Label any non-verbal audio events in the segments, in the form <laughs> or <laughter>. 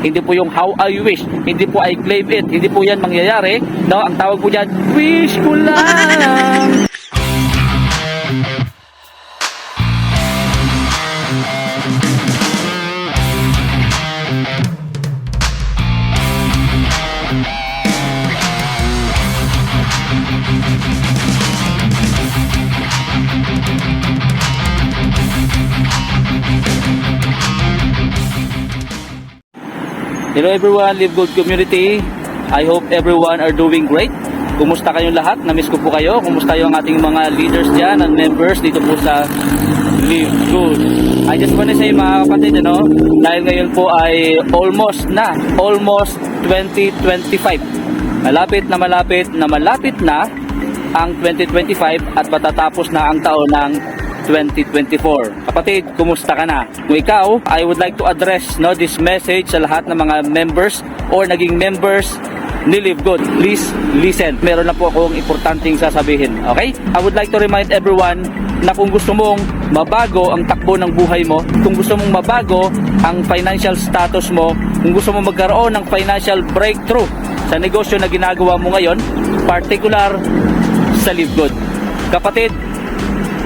Hindi po yung how I wish. Hindi po I claim it. Hindi po yan mangyayari. No, ang tawag po dyan, wish ko lang. Hello everyone, Live Good Community. I hope everyone are doing great. Kumusta kayong lahat? Namiss ko po kayo. Kumusta yung ating mga leaders dyan and members dito po sa Live Good. I just wanna say mga kapatid, ano, dahil ngayon po ay almost na, almost 2025. Malapit na malapit na malapit na ang 2025 at matatapos na ang taon ng 2024. Kapatid, kumusta ka na? Kung ikaw, I would like to address no this message sa lahat ng mga members or naging members ni Live Good. Please listen. Meron na po akong importanteng sasabihin. Okay? I would like to remind everyone na kung gusto mong mabago ang takbo ng buhay mo, kung gusto mong mabago ang financial status mo, kung gusto mong magkaroon ng financial breakthrough sa negosyo na ginagawa mo ngayon, particular sa Live Good. Kapatid,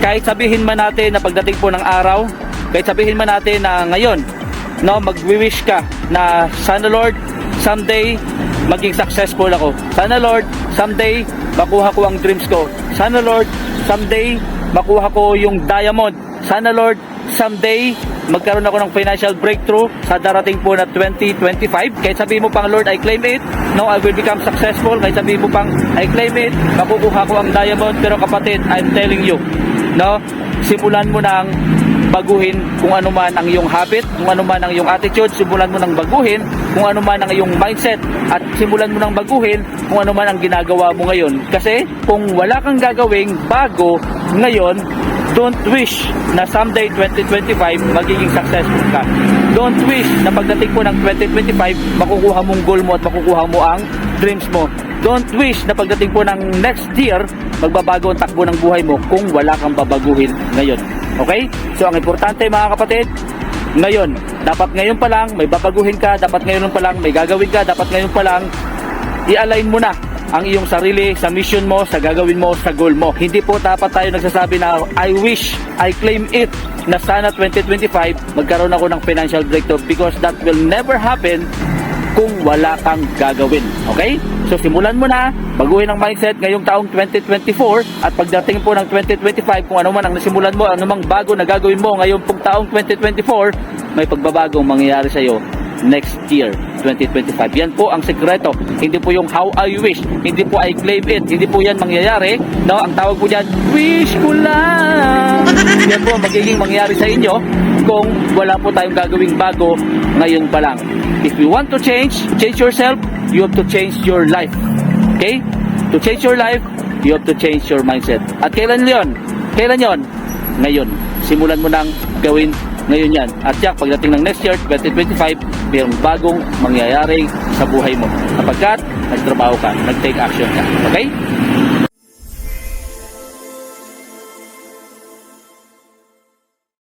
kahit sabihin man natin na pagdating po ng araw, kahit sabihin man natin na ngayon, no, magwi-wish ka na sana Lord, someday maging successful ako. Sana Lord, someday makuha ko ang dreams ko. Sana Lord, someday makuha ko yung diamond. Sana Lord, someday magkaroon ako ng financial breakthrough sa darating po na 2025. Kahit sabihin mo pang Lord, I claim it. No, I will become successful. Kahit sabihin mo pang I claim it, makukuha ko ang diamond. Pero kapatid, I'm telling you, no? Simulan mo nang baguhin kung ano man ang iyong habit, kung ano man ang iyong attitude, simulan mo nang baguhin kung ano man ang iyong mindset at simulan mo nang baguhin kung ano man ang ginagawa mo ngayon. Kasi kung wala kang gagawing bago ngayon, don't wish na someday 2025 magiging successful ka. Don't wish na pagdating po ng 2025 makukuha mong goal mo at makukuha mo ang dreams mo. Don't wish na pagdating po ng next year, magbabago ang takbo ng buhay mo kung wala kang babaguhin ngayon. Okay? So ang importante mga kapatid, ngayon, dapat ngayon pa lang may babaguhin ka, dapat ngayon pa lang may gagawin ka, dapat ngayon pa lang i-align mo na ang iyong sarili sa mission mo, sa gagawin mo, sa goal mo. Hindi po dapat tayo nagsasabi na I wish, I claim it na sana 2025 magkaroon ako ng financial breakthrough because that will never happen kung wala kang gagawin. Okay? So simulan mo na, baguhin ang mindset ngayong taong 2024 at pagdating po ng 2025 kung ano man ang nasimulan mo, ano mang bago na gagawin mo ngayong pong taong 2024, may pagbabagong mangyayari sa iyo next year, 2025. Yan po ang sekreto. Hindi po yung how I wish. Hindi po I claim it. Hindi po yan mangyayari. No, ang tawag po dyan, wish ko lang. <laughs> Yan po ang magiging mangyayari sa inyo kung wala po tayong gagawing bago ngayon pa lang. If you want to change, change yourself, you have to change your life. Okay? To change your life, you have to change your mindset. At kailan yon? Kailan yon? Ngayon. Simulan mo nang gawin ngayon yan. At yan, pagdating ng next year, 2025, mayroong bagong mangyayari sa buhay mo. Kapagkat nagtrabaho ka, nag-take action ka. Okay?